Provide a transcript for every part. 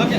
Okay.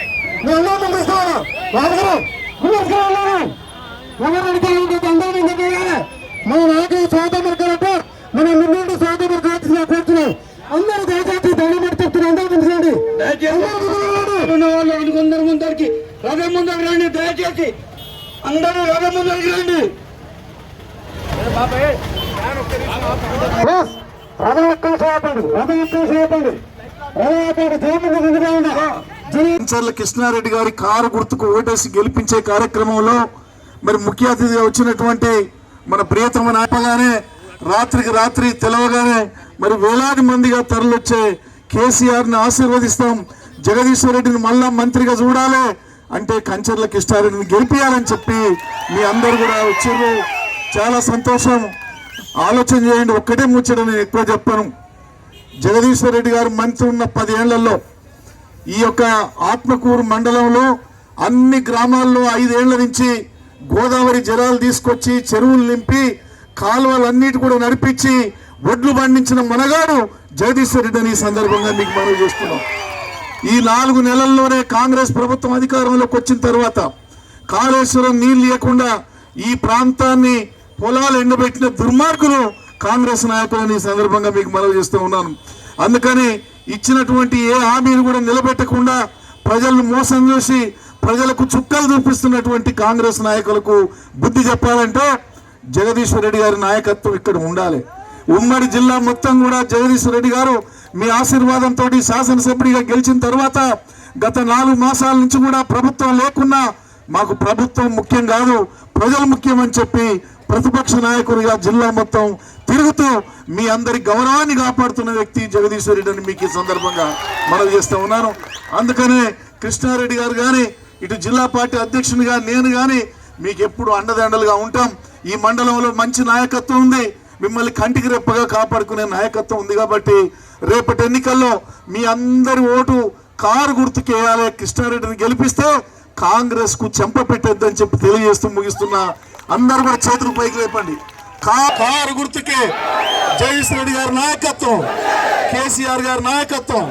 నేను ఇస్తాను రాజుగారు ఎవరికి అందరికీ చెప్పాలి మన నాకు స్వాతంత్రం కాబట్టి మన ముందు స్వాతంత్రం కాల్సిన కూర్చుని అందరూ దయచేసి దండం పెట్టి చెప్తున్నారు. అందరూ తెలుసుకోండి వాళ్ళు అనుకుందరు ముందరికి రథం ముందరికి రండి. దయచేసి అందరూ రథం ముందరికి రండి. రథం ఒక్కసేపండి రథం ఒక్కసేపండి రథం ఒక్కసేపండి దేవుడు చర్ల కృష్ణారెడ్డి గారి కారు గుర్తుకు ఓటేసి గెలిపించే కార్యక్రమంలో మరి ముఖ్య అతిథిగా వచ్చినటువంటి మన ప్రియతమ నాయకగానే రాత్రికి రాత్రి తెలవగానే మరి వేలాది మందిగా తరలొచ్చే కేసీఆర్ని ఆశీర్వదిస్తాం. జగదీశ్వర్ రెడ్డిని మళ్ళా మంత్రిగా చూడాలి అంటే కంచర్ల కృష్ణారెడ్డిని గెలిపించాలని చెప్పి మీ అందరు కూడా వచ్చారు. చాలా సంతోషం. ఆలోచన చేయండి ఒక్కటే ముచ్చడం నేను ఎక్కువ చెప్పాను. జగదీశ్వర్ రెడ్డి గారు మంత్రి ఉన్న పదేళ్ళలో ఈ యొక్క ఆత్మకూరు మండలంలో అన్ని గ్రామాల్లో ఐదేళ్ళ నుంచి గోదావరి జలాలు తీసుకొచ్చి చెరువులు నింపి కాలువలన్నిటి కూడా నడిపించి ఒడ్లు పండించిన మనగాడు జగదీశ్వర్ రెడ్డి అని సందర్భంగా మీకు మనవి చేస్తున్నాం. ఈ నాలుగు నెలల్లోనే కాంగ్రెస్ ప్రభుత్వం అధికారంలోకి వచ్చిన తర్వాత కాళేశ్వరం నీళ్ళు లేకుండా ఈ ప్రాంతాన్ని పొలాలు ఎండబెట్టిన దుర్మార్గులు కాంగ్రెస్ నాయకులని సందర్భంగా మీకు మనవి చేస్తూ ఉన్నాను. అందుకని ఇచ్చినటువంటి ఏ హామీని కూడా నిలబెట్టకుండా ప్రజలను మోసం చేసి ప్రజలకు చుక్కలు చూపిస్తున్నటువంటి కాంగ్రెస్ నాయకులకు బుద్ధి చెప్పాలంటే జగదీశ్వర్ రెడ్డి గారి నాయకత్వం ఇక్కడ ఉండాలి. ఉమ్మడి జిల్లా మొత్తం కూడా జగదీశ్వర్ రెడ్డి గారు మీ ఆశీర్వాదంతో శాసనసభ్యుడిగా గెలిచిన తర్వాత గత నాలుగు మాసాల నుంచి కూడా ప్రభుత్వం లేకున్నా మాకు ప్రభుత్వం ముఖ్యం కాదు ప్రజలు ముఖ్యం అని చెప్పి ప్రతిపక్ష నాయకుడిగా జిల్లా మొత్తం తిరుగుతూ మీ అందరి గౌరవాన్ని కాపాడుతున్న వ్యక్తి జగదీశ్వర్ అని మీకు ఈ సందర్భంగా మనవి చేస్తూ ఉన్నాను. అందుకనే కృష్ణారెడ్డి గారు కానీ ఇటు జిల్లా పార్టీ అధ్యక్షునిగా నేను కానీ మీకు ఎప్పుడు అండదండలుగా ఉంటాం. ఈ మండలంలో మంచి నాయకత్వం ఉంది. మిమ్మల్ని కంటికి రెప్పగా కాపాడుకునే నాయకత్వం ఉంది కాబట్టి రేపటి ఎన్నికల్లో మీ అందరి ఓటు కారు గుర్తుకేయాలి కృష్ణారెడ్డిని గెలిపిస్తే కాంగ్రెస్కు చెంప పెట్టద్దని చెప్పి తెలియజేస్తూ ముగిస్తున్నా. అందరూ కూడా చేతులు పైకి లేపండి. కారు గుర్తుకే. జగదీష్ రెడ్డి గారి నాయకత్వం. కేసీఆర్ గారి నాయకత్వం.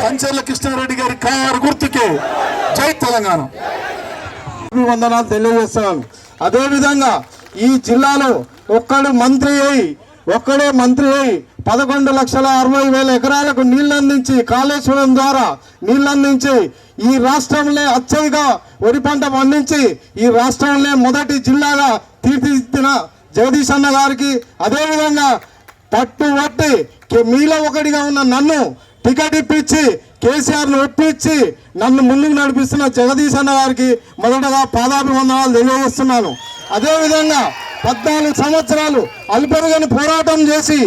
కంచర్ల కృష్ణారెడ్డి గారి కారు గుర్తుకే. జై తెలంగాణ. వందనాలు తెలియజేస్తున్నాను అదేవిధంగా ఈ జిల్లాలో ఒక్కడు మంత్రి అయి ఒక్కడే మంత్రి అయి పదకొండు లక్షల అరవై వేల ఎకరాలకు నీళ్ళు అందించి కాళేశ్వరం ద్వారా నీళ్ళు అందించి ఈ రాష్ట్రంలో అచ్చయిగా వరి పంట పండించి ఈ రాష్ట్రంలో మొదటి జిల్లాగా తీర్చిదిద్దిన జగదీష్ అన్న గారికి అదేవిధంగా పట్టు పట్టి మీలో ఒకటిగా ఉన్న నన్ను టికెట్ ఇప్పించి కేసీఆర్ను ఒప్పించి నన్ను ముందుకు నడిపిస్తున్న జగదీష్ అన్న గారికి మొదటగా పాదాభివందనాలు తెలియజేస్తున్నాను. అదేవిధంగా పద్నాలుగు సంవత్సరాలు అల్పెరుగని పోరాటం చేసి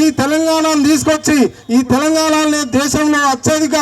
ఈ తెలంగాణను తీసుకొచ్చి ఈ తెలంగాణని దేశంలో అత్యధిక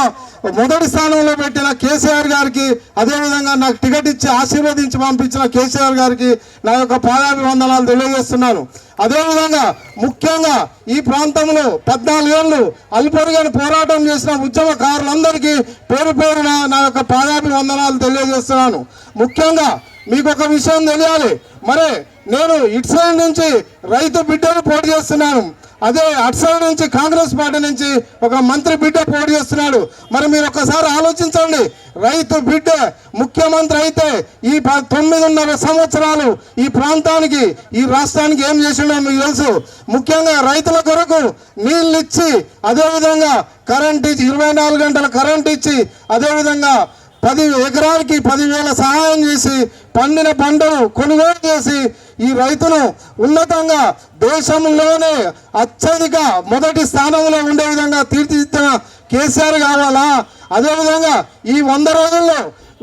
మొదటి స్థానంలో పెట్టిన కేసీఆర్ గారికి అదేవిధంగా నాకు టికెట్ ఇచ్చి ఆశీర్వదించి పంపించిన కేసీఆర్ గారికి నా యొక్క పాదాభివందనాలు తెలియజేస్తున్నాను. అదేవిధంగా ముఖ్యంగా ఈ ప్రాంతంలో పద్నాలుగేళ్ళు అల్పరుగని పోరాటం చేసిన ఉద్యమకారులందరికీ పేరు పేరున నా యొక్క పాదాభివందనాలు తెలియజేస్తున్నాను. ముఖ్యంగా మీకు ఒక విషయం తెలియాలి. మరి నేను ఇటు నుంచి రైతు బిడ్డను పోటీ చేస్తున్నాను. అదే అటు నుంచి కాంగ్రెస్ పార్టీ నుంచి ఒక మంత్రి బిడ్డ పోటీ చేస్తున్నాడు. మరి మీరు ఒకసారి ఆలోచించండి. రైతు బిడ్డ ముఖ్యమంత్రి అయితే ఈ ప- తొమ్మిదిన్నర సంవత్సరాలు ఈ ప్రాంతానికి ఈ రాష్ట్రానికి ఏం చేసిండో మీకు తెలుసు. ముఖ్యంగా రైతుల కొరకు నీళ్ళు ఇచ్చి అదేవిధంగా కరెంట్ ఇచ్చి ఇరవై నాలుగు గంటల కరెంట్ ఇచ్చి అదేవిధంగా పది ఎకరాలకి పదివేల సహాయం చేసి పండిన పంటను కొనుగోలు చేసి ఈ రైతును ఉన్నతంగా దేశంలోనే అత్యధిక మొదటి స్థానంలో ఉండే విధంగా తీర్చిదిద్దిన కేసీఆర్ కావాలా? అదేవిధంగా ఈ వంద రోజుల్లో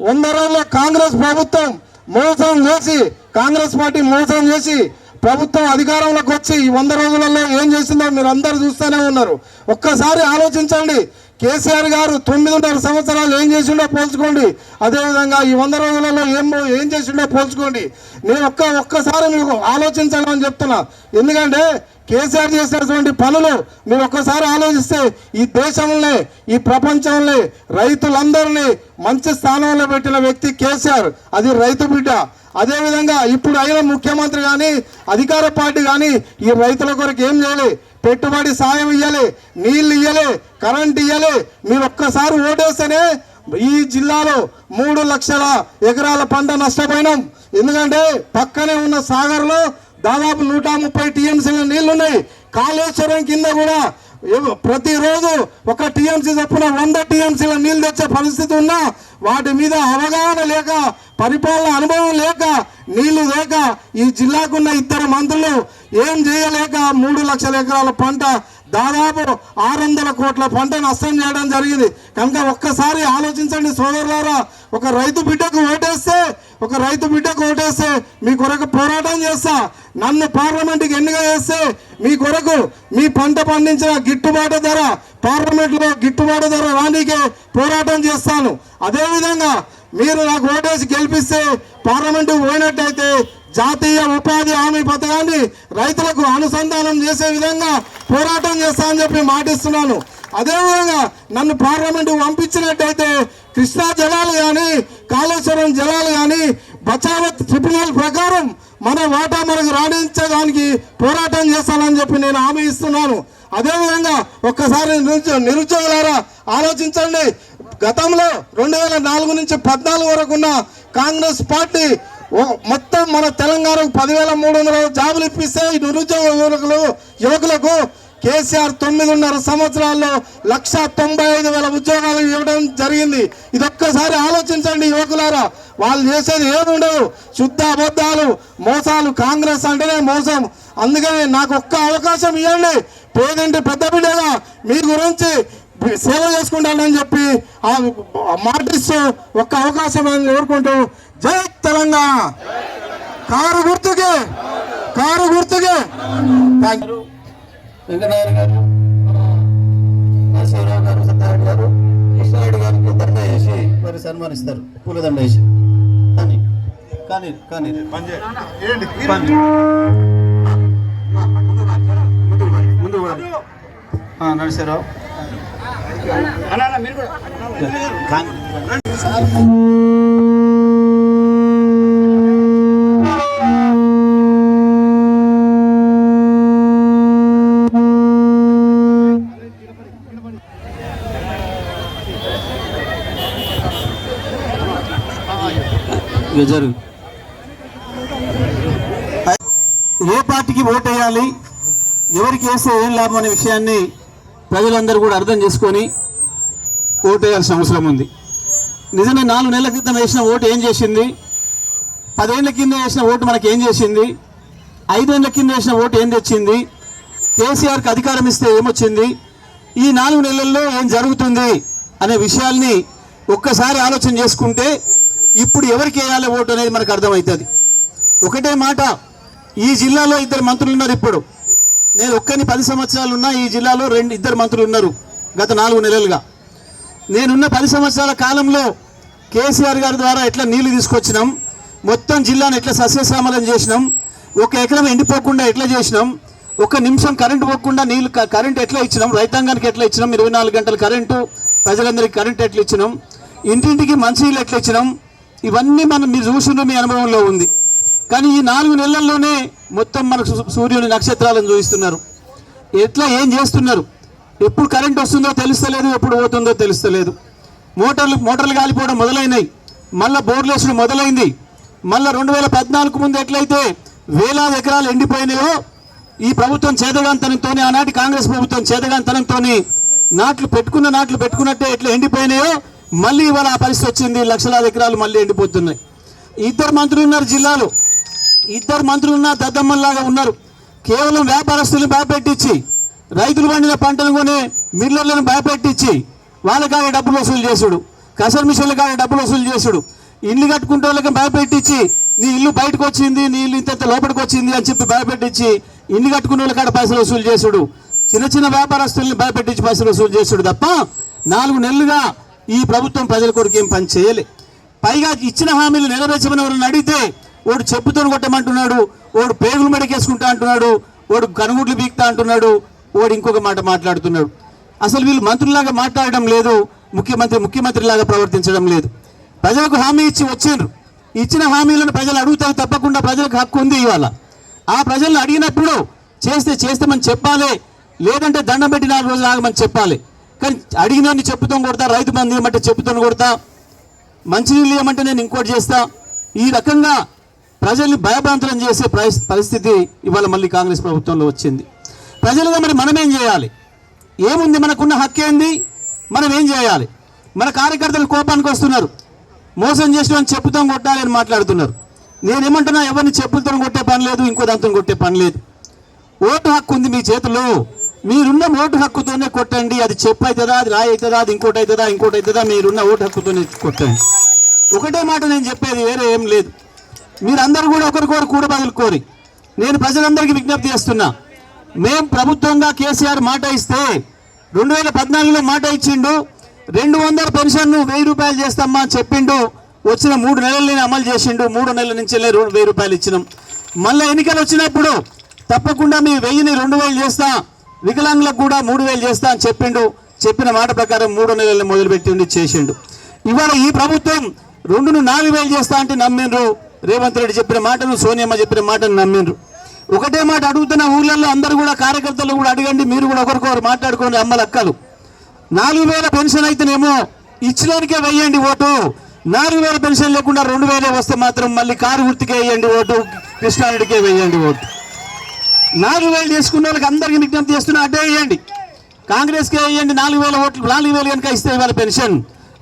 వంద రోజుల్లో కాంగ్రెస్ ప్రభుత్వం మోసం చేసి కాంగ్రెస్ పార్టీ మోసం చేసి ప్రభుత్వం అధికారంలోకి వచ్చి ఈ వంద రోజులలో ఏం చేసిందో మీరు అందరు చూస్తూనే ఉన్నారు. ఒక్కసారి ఆలోచించండి. కేసీఆర్ గారు తొమ్మిదిన్నర సంవత్సరాలు ఏం చేసిండో పోల్చుకోండి. అదేవిధంగా ఈ వంద రోజులలో ఏం ఏం చేసిండో పోల్చుకోండి. నేను ఒక్క ఒక్కసారి మీకు ఆలోచించాలని చెప్తున్నా. ఎందుకంటే కేసీఆర్ చేసినటువంటి పనులు మీరు ఒక్కసారి ఆలోచిస్తే ఈ దేశంలో ఈ ప్రపంచంలో రైతులందరినీ మంచి స్థానంలో పెట్టిన వ్యక్తి కేసీఆర్. అది రైతు బిడ్డ. అదేవిధంగా ఇప్పుడు అయిన ముఖ్యమంత్రి కానీ అధికార పార్టీ కానీ ఈ రైతుల కొరకు ఏం చేయలేదు పెట్టుబడి సాయం ఇవ్వాలి నీళ్ళు ఇవ్వాలి కరెంట్ ఇవ్వాలి మీరు ఒక్కసారి ఓటేస్తేనే ఈ జిల్లాలో మూడు లక్షల ఎకరాల పంట నష్టపోయినాం. ఎందుకంటే పక్కనే ఉన్న సాగర్లో దాదాపు నూట ముప్పై టీఎంసీల నీళ్ళున్నాయి. కాళేశ్వరం కింద కూడా ప్రతిరోజు ఒక టీఎంసీ చొప్పున వంద టీఎంసీల నీళ్ళు తెచ్చే పరిస్థితి ఉన్నా వాటి మీద అవగాహన లేక పరిపాలన అనుభవం లేక నీళ్ళు లేక ఈ జిల్లాకున్న ఇద్దరు మంత్రులు ఏం చేయలేక మూడు లక్షల ఎకరాల పంట దాదాపు ఆరు వందల కోట్ల పంట నష్టం చేయడం జరిగింది. కనుక ఒక్కసారి ఆలోచించండి సోదరులారా ఒక రైతు బిడ్డకు ఓటేస్తే ఒక రైతు బిడ్డకు ఓటేస్తే మీ కొరకు పోరాటం చేస్తా. నన్ను పార్లమెంట్కి ఎన్నిక చేస్తే మీ కొరకు మీ పంట పండించిన గిట్టుబాటు ధర పార్లమెంట్లో గిట్టుబాటు ధర రానికే పోరాటం చేస్తాను. అదేవిధంగా మీరు నాకు ఓటేసి గెలిపిస్తే పార్లమెంటు పోయినట్టయితే జాతీయ ఉపాధి హామీ పథకాన్ని రైతులకు అనుసంధానం చేసే విధంగా పోరాటం చేస్తానని చెప్పి మాటిస్తున్నాను. అదేవిధంగా నన్ను పార్లమెంటు పంపించినట్టయితే కృష్ణా జలాలు కానీ కాళేశ్వరం జలాలు కానీ బచావత్ ట్రిబ్యునల్ ప్రకారం మన వాటా మనకు రాణించడానికి పోరాటం చేస్తానని చెప్పి నేను హామీ ఇస్తున్నాను. అదేవిధంగా ఒక్కసారి నిరుద్యో నిరుద్యోగులారా ఆలోచించండి. గతంలో రెండు వేల నాలుగు నుంచి పద్నాలుగు వరకు ఉన్న కాంగ్రెస్ పార్టీ మొత్తం మన తెలంగాణకు పదివేల మూడు వందల జాబులు ఇప్పిస్తే ఈ నిరుద్యోగ యువకులు యువకులకు కేసీఆర్ తొమ్మిదిన్నర సంవత్సరాల్లో లక్ష తొంభై ఐదు వేల ఉద్యోగాలు ఇవ్వడం జరిగింది. ఇది ఒక్కసారి ఆలోచించండి యువకులారా. వాళ్ళు చేసేది ఏముండవు శుద్ధ అబద్ధాలు మోసాలు కాంగ్రెస్ అంటేనే మోసం. అందుకని నాకు ఒక్క అవకాశం ఇవ్వండి. పేదంటి పెద్ద బిడ్డగా మీ గురించి సేవ చేసుకుంటానని చెప్పి ఆ మాటిస్తూ ఒక్క అవకాశం అని కోరుకుంటూ జై తెలంగాణ. కారు గుర్తుకే కారు గుర్తుకే. వెంకటయ్య గారు నరసింహరావు గారు సత్యనారాయణ గారు కృష్ణారెడ్డి గారికి దండ వేసి మరి సన్మానిస్తారు. పూలదండ వేసి. కానీ కానీ కానీ. కానీ. ముందు కూడా. జరుగు ఏ పార్టీకి ఓటు వేయాలి ఎవరికి వేస్తే ఏం లాభం అనే విషయాన్ని ప్రజలందరూ కూడా అర్థం చేసుకొని ఓటు వేయాల్సిన అవసరం ఉంది. నిజమే నాలుగు నెలల క్రితం వేసిన ఓటు ఏం చేసింది? పదేళ్ళ కింద వేసిన ఓటు మనకి ఏం చేసింది? ఐదేళ్ళ కింద వేసిన ఓటు ఏం తెచ్చింది? కేసీఆర్కి అధికారం ఇస్తే ఏమొచ్చింది? ఈ నాలుగు నెలల్లో ఏం జరుగుతుంది అనే విషయాల్ని ఒక్కసారి ఆలోచన చేసుకుంటే ఇప్పుడు ఎవరికి వేయాలి ఓటు అనేది మనకు అర్థమవుతుంది. ఒకటే మాట ఈ జిల్లాలో ఇద్దరు మంత్రులు ఉన్నారు ఇప్పుడు. నేను ఒక్కని పది సంవత్సరాలు ఉన్నా ఈ జిల్లాలో రెండు ఇద్దరు మంత్రులు ఉన్నారు గత నాలుగు నెలలుగా. నేనున్న పది సంవత్సరాల కాలంలో కేసీఆర్ గారి ద్వారా ఎట్లా నీళ్ళు తీసుకొచ్చినాం మొత్తం జిల్లాను ఎట్లా సస్యశ్యామలం చేసినాం ఒక ఎకరం ఎండిపోకుండా ఎట్లా చేసినాం ఒక నిమిషం కరెంటు పోకుండా నీళ్ళు క- కరెంట్ ఎట్లా ఇచ్చినాం రైతాంగానికి ఎట్లా ఇచ్చినాం ఇరవై నాలుగు గంటల కరెంటు ప్రజలందరికీ కరెంట్ ఎట్లా ఇచ్చినాం ఇంటింటికి మంచి నీళ్ళు ఎట్లా ఇచ్చినాం ఇవన్నీ మనం మీరు చూసిన మీ అనుభవంలో ఉంది. కానీ ఈ నాలుగు నెలల్లోనే మొత్తం మనకు సూర్యుని నక్షత్రాలను చూపిస్తున్నారు. ఎట్లా ఏం చేస్తున్నారు? ఎప్పుడు కరెంట్ వస్తుందో తెలుస్తలేదు ఎప్పుడు పోతుందో తెలుస్తలేదు. మోటార్లు మోటార్లు కాలిపోవడం మొదలైనాయి. మళ్ళీ బోర్లేసుడు మొదలైంది. మళ్ళా రెండు వేల పద్నాలుగు ముందు ఎట్లయితే వేలాది ఎకరాలు ఎండిపోయినాయో ఈ ప్రభుత్వం చేతగాంతనంతో ఆనాటి కాంగ్రెస్ ప్రభుత్వం చేతగాంతనంతో నాట్లు పెట్టుకున్న నాట్లు పెట్టుకున్నట్టే ఎట్లా ఎండిపోయినాయో మళ్ళీ ఇవాళ ఆ పరిస్థితి వచ్చింది. లక్షలాది ఎకరాలు మళ్ళీ ఎండిపోతున్నాయి. ఇద్దరు మంత్రులు ఉన్నారు జిల్లాలో. ఇద్దరు మంత్రులు ఉన్న దద్దమ్మల్లాగా ఉన్నారు. కేవలం వ్యాపారస్తులను భయపెట్టించి రైతులు పండిన పంటను కొనే మిల్లర్లను భయపెట్టించి వాళ్ళ కాడ డబ్బులు వసూలు చేసుడు. కసర్ మిషన్ల కాడ డబ్బులు వసూలు చేసుడు. ఇల్లు కట్టుకుంటే వాళ్ళకి భయపెట్టించి నీ ఇల్లు బయటకు వచ్చింది నీ ఇల్లు ఇంత లోపలికి వచ్చింది అని చెప్పి భయపెట్టించి ఇల్లు కట్టుకునే వాళ్ళ కాడ పైసలు వసూలు చేసుడు. చిన్న చిన్న వ్యాపారస్తుల్ని భయపెట్టించి పైసలు వసూలు చేసుడు తప్ప నాలుగు నెలలుగా ఈ ప్రభుత్వం ప్రజల కొరకు ఏం పని చేయలే. పైగా ఇచ్చిన హామీలు నెరవేర్చమని ఎవరైనా అడిగితే వాడు చెప్పుతో కొట్టమంటున్నాడు ఓడు పేగులు మెడకేసుకుంటా అంటున్నాడు ఓడు కనుగుడ్లు బీక్తా అంటున్నాడు ఓడు ఇంకొక మాట మాట్లాడుతున్నాడు. అసలు వీళ్ళు మంత్రులాగా మాట్లాడడం లేదు ముఖ్యమంత్రి ముఖ్యమంత్రిలాగా ప్రవర్తించడం లేదు. ప్రజలకు హామీ ఇచ్చి వచ్చిండ్రు. ఇచ్చిన హామీలను ప్రజలు అడుగుతారు తప్పకుండా ప్రజలకు హక్కు ఉంది ఇవాళ. ఆ ప్రజలను అడిగినప్పుడు చేస్తే చేస్తామని చెప్పాలి లేదంటే దండం పెట్టి నాలుగు రోజులు ఆగమని చెప్పాలి. కానీ అడిగినన్ని చెప్పుతో కొడతా రైతు మంది ఇవ్వమంటే చెప్పుతో కొడతా మంచినీళ్ళు ఇవ్వమంటే నేను ఇంకోటి చేస్తా. ఈ రకంగా ప్రజల్ని భయభ్రాంతులను చేసే పరిస్థితి ఇవాళ మళ్ళీ కాంగ్రెస్ ప్రభుత్వంలో వచ్చింది. ప్రజలుగా మరి మనమేం చేయాలి? ఏముంది? మనకున్న హక్కు ఏంది? మనం ఏం చేయాలి? మన కార్యకర్తలు కోపానికి వస్తున్నారు. మోసం చేసిన చెప్పుతో కొట్టాలి అని మాట్లాడుతున్నారు. నేనేమంటున్నా? ఎవరిని చెప్పులతో కొట్టే పని లేదు ఇంకో దాంతో కొట్టే పని లేదు. ఓటు హక్కు ఉంది మీ చేతిలో. మీరున్న ఓటు హక్కుతోనే కొట్టండి. అది చెప్పు అవుతుందా అది రాయి అవుతుందా అది ఇంకోటి అవుతుందా ఇంకోటి అవుతుందా మీరున్న ఓటు హక్కుతోనే కొట్టండి. ఒకటే మాట నేను చెప్పేది వేరే ఏం లేదు. మీరందరూ కూడా ఒకరికొకరు కూడా కోరి. నేను ప్రజలందరికీ విజ్ఞప్తి చేస్తున్నా. మేం ప్రభుత్వంగా కేసీఆర్ మాట ఇస్తే రెండు వేల పద్నాలుగులో మాట ఇచ్చిండు. రెండు వందల పెన్షన్ వెయ్యి రూపాయలు చేస్తామా అని చెప్పిండు. వచ్చిన మూడు నెలలని అమలు చేసిండు. మూడు నెలల నుంచి వెయ్యి రూపాయలు ఇచ్చినాం. మళ్ళీ ఎన్నికలు వచ్చినప్పుడు తప్పకుండా మీ వెయ్యిని రెండు వేలు చేస్తా. వికలాంగులకు కూడా మూడు వేలు చేస్తా అని చెప్పిండు. చెప్పిన మాట ప్రకారం మూడు నెలలు మొదలుపెట్టిండి చేసిండు. ఇవాళ ఈ ప్రభుత్వం రెండును నాలుగు వేలు చేస్తా అంటే నమ్మిండ్రు. రేవంత్ రెడ్డి చెప్పిన మాటను సోనియమ్మ చెప్పిన మాటను నమ్మిండ్రు. ఒకటే మాట అడుగుతున్న ఊళ్ళల్లో అందరూ కూడా కార్యకర్తలు కూడా అడగండి మీరు కూడా ఒకరికొకరు మాట్లాడుకోండి అమ్మలు అక్కలు నాలుగు వేల పెన్షన్ అయితేనేమో ఇచ్చినోనికే వెయ్యండి ఓటు. నాలుగు వేల పెన్షన్ లేకుండా రెండు వేలే వస్తే మాత్రం మళ్ళీ కారు గుర్తుకే వేయండి ఓటు కృష్ణారెడ్డికే వేయండి ఓటు. నాలుగు వేలు చేసుకున్న వాళ్ళకి అందరికీ విజ్ఞప్తి చేస్తున్నా అడ్డే వేయండి కాంగ్రెస్కే వేయండి నాలుగు వేల ఓట్లు నాలుగు వేలు కనుక ఇస్తే ఇవాళ పెన్షన్.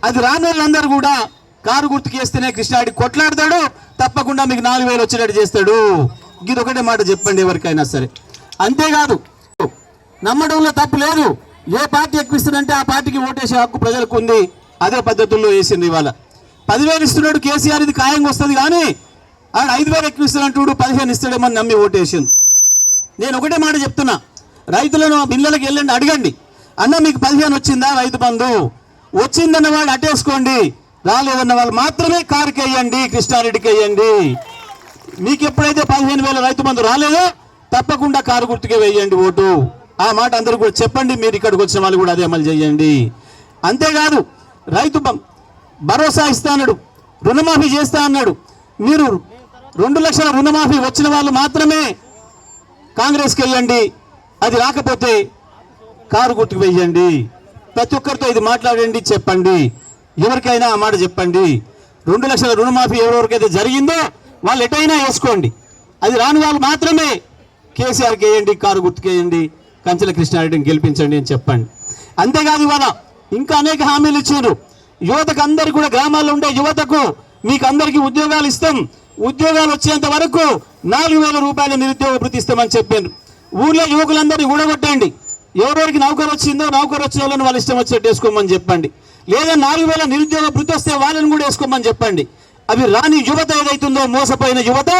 అది రాని వాళ్ళందరూ కూడా కారు గుర్తుకేస్తేనే కృష్ణారెడ్డి కొట్లాడతాడు తప్పకుండా మీకు నాలుగు వేలు వచ్చేటట్టు చేస్తాడు. ఇది ఒకటే మాట చెప్పండి ఎవరికైనా సరే. అంతేకాదు నమ్మడంలో తప్పు లేదు. ఏ పార్టీ ఎక్కువిస్తుందంటే ఆ పార్టీకి ఓటేసే హక్కు ప్రజలకు ఉంది అదే పద్ధతుల్లో వేసింది ఇవాళ. పదివేలు ఇస్తున్నాడు కేసీఆర్ ఇది ఖాయంగా వస్తుంది కానీ ఆడ ఐదు వేలు ఎక్కువ ఇస్తాడంటుడు పదిహేను ఇస్తాడేమని నమ్మి ఓటేసింది నేను ఒకటే మాట చెప్తున్నా. రైతులను బిల్లలకు వెళ్ళండి అడగండి. అన్న మీకు పదిహేను వచ్చిందా? రైతు బంధు. వచ్చిందన్న వాళ్ళు రాలేదు రాలేదన్న వాళ్ళు మాత్రమే కారుకి వేయండి కృష్ణారెడ్డికి వేయండి. మీకు ఎప్పుడైతే పదిహేను వేల రైతు మందు రాలేదో తప్పకుండా కారు గుర్తుకే వేయండి ఓటు. ఆ మాట అందరూ కూడా చెప్పండి మీరు ఇక్కడికి వచ్చిన వాళ్ళు కూడా అదే అమలు చేయండి. అంతేకాదు రైతు భరోసా ఇస్తా అన్నాడు రుణమాఫీ చేస్తా అన్నాడు. మీరు రెండు లక్షల రుణమాఫీ వచ్చిన వాళ్ళు మాత్రమే కాంగ్రెస్కి వెళ్ళండి అది రాకపోతే కారు గుర్తుకు వేయండి. ప్రతి ఒక్కరితో ఇది మాట్లాడండి చెప్పండి. ఎవరికైనా ఆ మాట చెప్పండి. రెండు లక్షల రుణమాఫీ ఎవరెవరికైతే జరిగిందో వాళ్ళు ఎటైనా వేసుకోండి. అది రాని వాళ్ళు మాత్రమే కేసీఆర్కి వేయండి కారు గుర్తుకేయండి కంచెల కృష్ణారెడ్డిని గెలిపించండి అని చెప్పండి. అంతేకాదు ఇవాళ ఇంకా అనేక హామీలు ఇచ్చారు. యువతకు అందరు కూడా గ్రామాల్లో ఉండే యువతకు మీకు అందరికీ ఉద్యోగాలు ఇస్తాం. ఉద్యోగాలు వచ్చేంత వరకు నాలుగు వేల రూపాయల నిరుద్యోగ వృత్తి ఇస్తామని చెప్పారు. ఊళ్ళో యువకులందరినీ కూడగొట్టండి ఎవరెవరికి నౌకరు వచ్చిందో నౌకరు వచ్చిన వాళ్ళని వాళ్ళ ఇష్టం వచ్చేట్టు వేసుకోమని చెప్పండి. లేదా నాలుగు వేల నిరుద్యోగ భృతి వస్తే వాళ్ళని కూడా వేసుకోమని చెప్పండి. అవి రాని యువత ఏదైతుందో మోసపోయిన యువత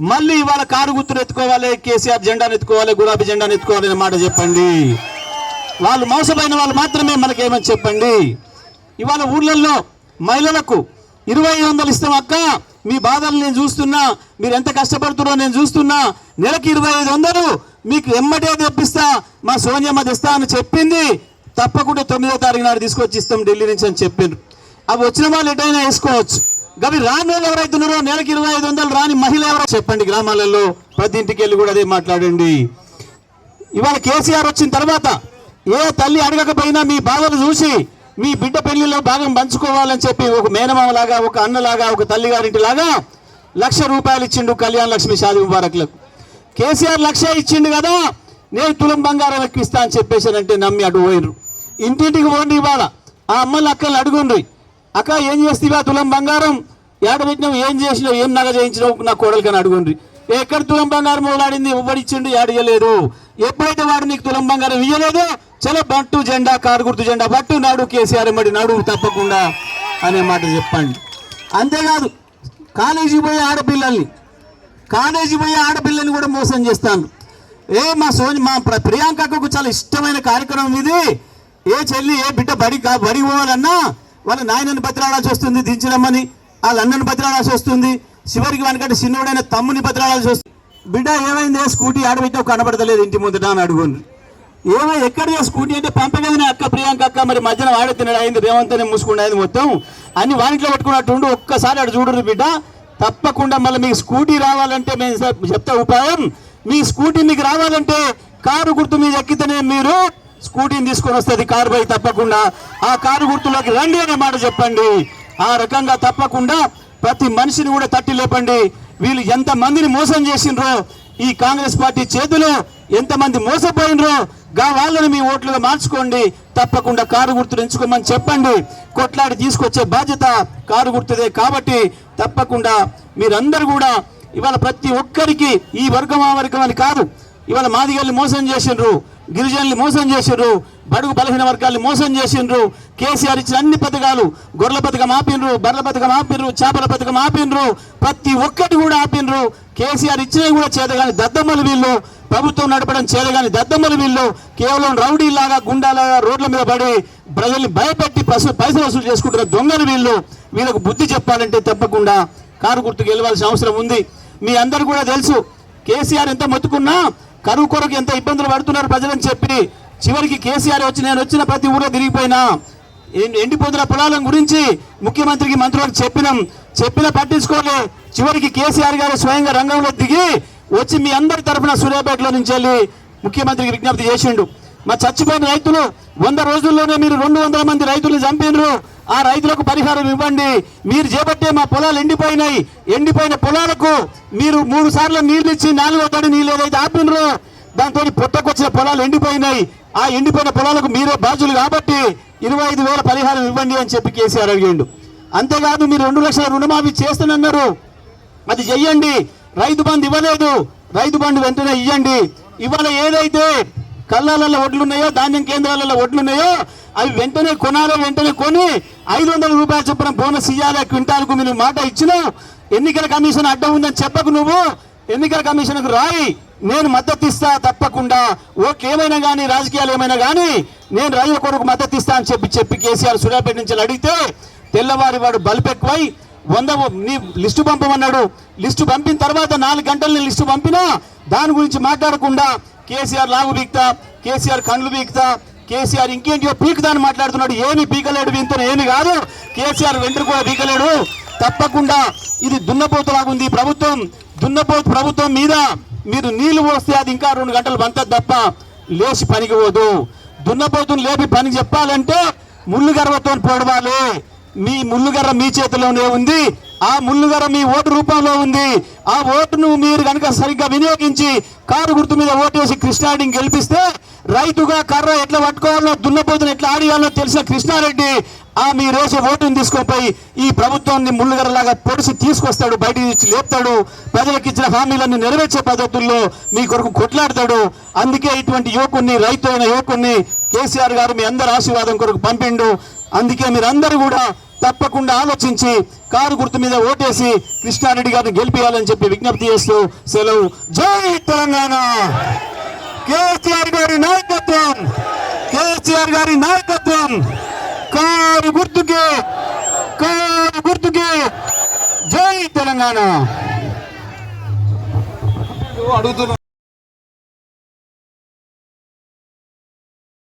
మళ్ళీ ఇవాళ కారు గుర్తులు ఎత్తుకోవాలి కేసీఆర్ జెండాను ఎత్తుకోవాలి గులాబీ జెండాను ఎత్తుకోవాలి అనే మాట చెప్పండి. వాళ్ళు మోసపోయిన వాళ్ళు మాత్రమే మనకేమని చెప్పండి. ఇవాళ ఊర్లలో మహిళలకు ఇరవై ఐదు వందలు ఇస్తాం అక్క. మీ బాధలు నేను చూస్తున్నా మీరు ఎంత కష్టపడుతున్నారో నేను చూస్తున్నా. నెలకి ఇరవై ఐదు వందలు మీకు ఎమ్మటే తెప్పిస్తా మా సోనియమ్మ తెస్తా అని చెప్పింది. తప్పకుండా తొమ్మిదో తారీఖు నాడు తీసుకొచ్చి ఇస్తాం ఢిల్లీ నుంచి అని చెప్పిండ్రు అవి వచ్చిన వాళ్ళు ఎటైనా వేసుకోవచ్చు. గవి రాని వాళ్ళు ఎవరైతున్నారో నెలకి ఇరవై ఐదు వందలు రాని మహిళ ఎవరో చెప్పండి గ్రామాలలో ప్రతి ఇంటికి వెళ్ళి కూడా అదే మాట్లాడండి. ఇవాళ కేసీఆర్ వచ్చిన తర్వాత ఏ తల్లి అడగకపోయినా మీ బాధలు చూసి మీ బిడ్డ పెళ్ళిలో భాగం పంచుకోవాలని చెప్పి ఒక మేనమామలాగా ఒక అన్నలాగా ఒక తల్లి గారింటిలాగా లక్ష రూపాయలు ఇచ్చిండు కళ్యాణ్ లక్ష్మి షాది ముబారక్లకు. కేసీఆర్ లక్ష ఇచ్చిండు కదా నేను తులం బంగారం ఎక్కిస్తా అని చెప్పేసానంటే నమ్మి అటు పోయినరు ఇంటింటికి పోండి ఇవాళ. ఆ అమ్మలు అక్కలు అడుగుండ్రి. అక్క ఏం చేస్తావా తులం బంగారం? ఏడ పెట్టినావు? ఏం చేసినావు? ఏం నగ చేయించినావు? నా కోడలికని అడుగుండ్రి. ఎక్కడ తులం బంగారం మొదలాడింది ఇవ్వడిచ్చిండు అడగలేదు ఎప్పుడైతే వాడు నీకు తులం బంగారం ఇయ్యలేదో చలో బట్టు జెండా కారు గుర్తు జెండా బట్టు నాడు కేసీఆర్ మరి నడు తప్పకుండా అనే మాట చెప్పండి. అంతేకాదు కాలేజీ పోయే ఆడపిల్లల్ని కాలేజీ పోయే ఆడపిల్లని కూడా మోసం చేస్తాను ఏ మా సోని మా ప్ర- ప్రియాంకకు చాలా ఇష్టమైన కార్యక్రమం ఇది. ఏ చెల్లి ఏ బిడ్డ బడి కా- బడి పోవాలన్నా వాళ్ళ నాయనని బతిలాడాల్సి వస్తుంది దించడమని వాళ్ళ అన్నని బతిలాడాల్సి వస్తుంది. చివరికి వానికంటే చిన్నోడైన తమ్ముని బతిలాడాల్సి వస్తుంది. బిడ్డ ఏమైంది? స్కూటీ ఆడబెట్టావు కనబడతలేదు ఇంటి ముందట అని అడుగుండ్రు ఏమో ఎక్కడ స్కూటీ అంటే పంపగలిగిన అక్క ప్రియాంక అక్క మరి మధ్యన వాడే తినడు అయింది రేవంత్ అని మూసుకుండా మొత్తం. అన్ని వానిట్లో పట్టుకున్నట్టుండు ఒక్కసారి అటు చూడరు బిడ్డ. తప్పకుండా మళ్ళీ మీకు స్కూటీ రావాలంటే మేము చెప్- చెప్తా ఉపాయం. మీ స్కూటీ మీకు రావాలంటే కారు గుర్తు మీద ఎక్కితేనే మీరు స్కూటీని తీసుకొని వస్తుంది కారు పై తప్పకుండా. ఆ కారు గుర్తులోకి రండి అనే మాట చెప్పండి. ఆ రకంగా తప్పకుండా ప్రతి మనిషిని కూడా తట్టి లేపండి. వీళ్ళు ఎంత మందిని మోసం చేసిండ్రో ఈ కాంగ్రెస్ పార్టీ చేతిలో ఎంతమంది మోసపోయినరో గా వాళ్ళని మీ ఓట్లుగా మార్చుకోండి. తప్పకుండా కారు గుర్తులు ఎంచుకోమని చెప్పండి. కొట్లాడి తీసుకొచ్చే బాధ్యత కారు గుర్తుదే కాబట్టి తప్పకుండా మీరందరూ కూడా ఇవాళ ప్రతి ఒక్కరికి ఈ వర్గం ఆ వర్గం అని కాదు. ఇవాళ మాదిగల్ని మోసం చేసిండ్రు. గిరిజనులు మోసం చేసిండ్రు బడుగు బలహీన వర్గాల్ని మోసం చేసిండ్రు కేసీఆర్ ఇచ్చిన అన్ని పథకాలు గొర్రెల పథకం ఆపిండ్రు బర్రెల పథకం ఆపిండ్రు చేపల పథకం ఆపిండ్రు ప్రతి ఒక్కటి కూడా ఆపిండ్రు. కేసీఆర్ ఇచ్చినవి కూడా చేతగాని దద్దమ్మలు వీళ్ళు ప్రభుత్వం నడపడం చేతగాని దద్దమ్మలు వీళ్ళు కేవలం రౌడీలాగా గుండాలాగా రోడ్ల మీద పడి ప్రజల్ని భయపెట్టి పసు పైసలు వసూలు చేసుకుంటున్న దొంగలు వీళ్ళు. వీళ్ళకు బుద్ధి చెప్పాలంటే తప్పకుండా కారు గుర్తుకు వెళ్ళవలసిన అవసరం ఉంది. మీ అందరు కూడా తెలుసు కేసీఆర్ ఎంత మొత్తుకున్నా కరువు కొరకు ఎంత ఇబ్బందులు పడుతున్నారు ప్రజలని చెప్పి. చివరికి కేసీఆర్ వచ్చి నేను వచ్చిన ప్రతి ఊళ్ళో తిరిగిపోయినా. ఎండిపోతున్న పొలాల గురించి ముఖ్యమంత్రికి మంత్రులకు చెప్పినాం. చెప్పినా పట్టించుకోలే. చివరికి కేసీఆర్ గారు స్వయంగా రంగంలో దిగి వచ్చి మీ అందరి తరఫున సూర్యాపేటలో నుంచి వెళ్ళి ముఖ్యమంత్రికి విజ్ఞప్తి చేసిండు. మా చచ్చిపోయిన రైతులు వంద రోజుల్లోనే మీరు రెండు వందల మంది రైతులు చంపినరు. ఆ రైతులకు పరిహారం ఇవ్వండి. మీరు చేపట్టే మా పొలాలు ఎండిపోయినాయి. ఎండిపోయిన పొలాలకు మీరు మూడు సార్లు నీళ్ళు ఇచ్చి నాలుగో తడి నీళ్ళు ఏదైతే ఆపినరో దాంతో పుట్టకొచ్చిన పొలాలు ఎండిపోయినాయి. ఆ ఎండిపోయిన పొలాలకు మీరే బాధ్యులు కాబట్టి ఇరవై ఐదు వేల పరిహారం ఇవ్వండి అని చెప్పి కేసీఆర్ అడిగిండు. అంతేకాదు మీరు రెండు లక్షల రుణమాఫీ చేస్తానన్నారు. అది చెయ్యండి. రైతు బంధు ఇవ్వలేదు. రైతు బంధు వెంటనే ఇవ్వండి ఇవాళ ఏదైతే కళ్ళాలలో వడ్లున్నాయో ధాన్యం కేంద్రాలలో ఒడ్లు ఉన్నాయో అవి వెంటనే కొనాలి వెంటనే కొని ఐదు వందల రూపాయల చొప్పున బోనస్ ఇవ్వాలి క్వింటాల్కు మీరు మాట ఇచ్చినావు. ఎన్నికల కమిషన్ అడ్డం ఉందని చెప్పకు నువ్వు. ఎన్నికల కమిషన్కు రాయి. నేను మద్దతు ఇస్తా తప్పకుండా. ఓట్లు ఏమైనా కానీ రాజకీయాలు ఏమైనా కానీ నేను రైతుల కొరకు మద్దతు ఇస్తా అని చెప్పి చెప్పి కేసీఆర్ సూర్యాపేట నుంచి అడిగితే తెల్లవారి వాడు బల్పెక్కువై వంద నీ లిస్టు పంపమన్నాడు. లిస్టు పంపిన తర్వాత నాలుగు గంటలు నేను లిస్టు పంపినా దాని గురించి మాట్లాడకుండా కేసీఆర్ లాగు బీక్తా కేసీఆర్ కండ్లు బీక్తా కేసీఆర్ ఇంకేంటియో పీకుతా అని మాట్లాడుతున్నాడు. ఏమి పీకలేడు వీంతో ఏమి కాదు. కేసీఆర్ వెంట్రు కూడా పీకలేడు. తప్పకుండా ఇది దున్నపోతులాగుంది ప్రభుత్వం దున్నపోతు ప్రభుత్వం మీద మీరు నీళ్ళు పోస్తే అది ఇంకా రెండు గంటలు పంతది తప్ప లేచి పనికి పోదు. దున్నపోతుని లేపి పని చెప్పాలంటే ముళ్ళు గర్వతో పొడవాలి మీ ముళ్ళుగర్ర మీ చేతిలోనే ఉంది. ఆ ముళ్ళుగర్ర మీ ఓటు రూపంలో ఉంది. ఆ ఓటును మీరు కనుక సరిగ్గా వినియోగించి కారు గుర్తు మీద ఓటేసి కృష్ణారెడ్డిని గెలిపిస్తే రైతుగా కర్ర ఎట్లా పట్టుకోవాలో దున్నపోతుని ఎట్లా ఆడియాలో తెలిసిన కృష్ణారెడ్డి ఆ మీ రేసే ఓటుని తీసుకుపోయి ఈ ప్రభుత్వాన్ని ముళ్ళుగరలాగా పొడిసి తీసుకొస్తాడు బయట నుంచి లేపుతాడు ప్రజలకు ఇచ్చిన హామీలన్నీ నెరవేర్చే పద్ధతుల్లో మీ కొరకు కొట్లాడతాడు. అందుకే ఇటువంటి యువకుణ్ణి రైతు అయిన యువకుణ్ణి కేసీఆర్ గారు మీ అందరి ఆశీర్వాదం కొరకు పంపిండు. అందుకే మీరందరూ కూడా తప్పకుండా ఆలోచించి కారు గుర్తు మీద ఓటేసి కృష్ణారెడ్డి గారిని గెలిపించాలని చెప్పి విజ్ఞప్తి చేస్తూ సెలవు. జై తెలంగాణ! కేసీఆర్ గారి నాయకత్వం! కేసీఆర్ గారి నాయకత్వం! కారు గుర్తుకి! కారు గుర్తుకి! జై తెలంగాణ! అడుగుతున్నా.